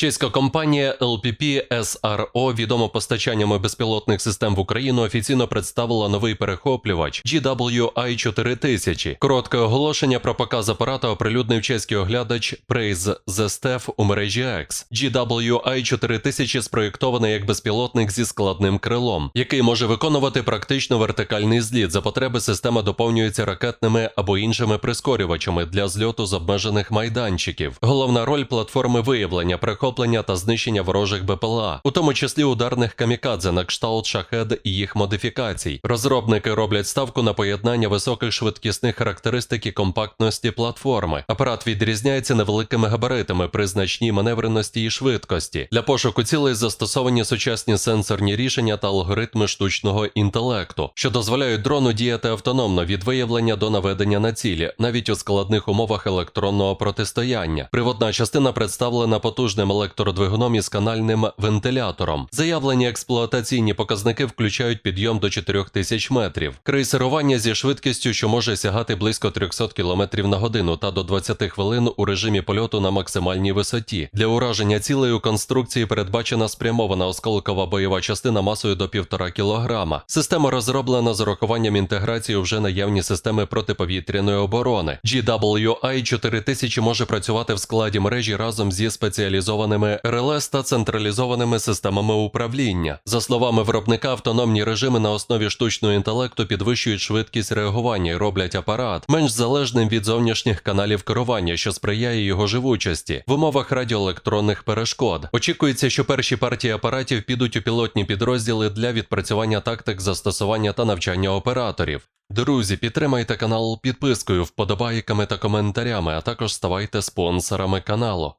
Чеська компанія LPP SRO, відома постачаннями безпілотних систем в Україну, офіційно представила новий перехоплювач GWI-4000. Коротке оголошення про показ апарата оприлюднив чеський оглядач Praise the Steph у мережі X. GWI-4000 спроєктований як безпілотник зі складним крилом, який може виконувати практично вертикальний зліт. За потреби система доповнюється ракетними або іншими прискорювачами для зльоту з обмежених майданчиків. Головна роль платформи виявлення, перехоплення та знищення ворожих БПЛА, у тому числі ударних камікадзе на кшталт шахед і їх модифікацій. Розробники роблять ставку на поєднання високих швидкісних характеристик і компактності платформи. Апарат відрізняється невеликими габаритами при значній маневреності і швидкості. Для пошуку цілей застосовані сучасні сенсорні рішення та алгоритми штучного інтелекту, що дозволяють дрону діяти автономно від виявлення до наведення на цілі, навіть у складних умовах електронного протистояння. Приводна частина представлена потужним електродвигуном із канальним вентилятором. Заявлені експлуатаційні показники включають підйом до 4000 метрів, крейсерування зі швидкістю, що може сягати близько 300 км на годину та до 20 хвилин у режимі польоту на максимальній висоті. Для ураження цілей конструкції передбачена спрямована осколкова бойова частина масою до 1,5 кг. Система розроблена з урахуванням інтеграції вже наявні системи протиповітряної оборони. GWI 4000 може працювати в складі мережі разом зі спеціалізованими РЛС та централізованими системами управління. За словами виробника, автономні режими на основі штучного інтелекту підвищують швидкість реагування і роблять апарат менш залежним від зовнішніх каналів керування, що сприяє його живучості в умовах радіоелектронних перешкод. Очікується, що перші партії апаратів підуть у пілотні підрозділи для відпрацювання тактик застосування та навчання операторів. Друзі, підтримайте канал підпискою, вподобайками та коментарями, а також ставайте спонсорами каналу.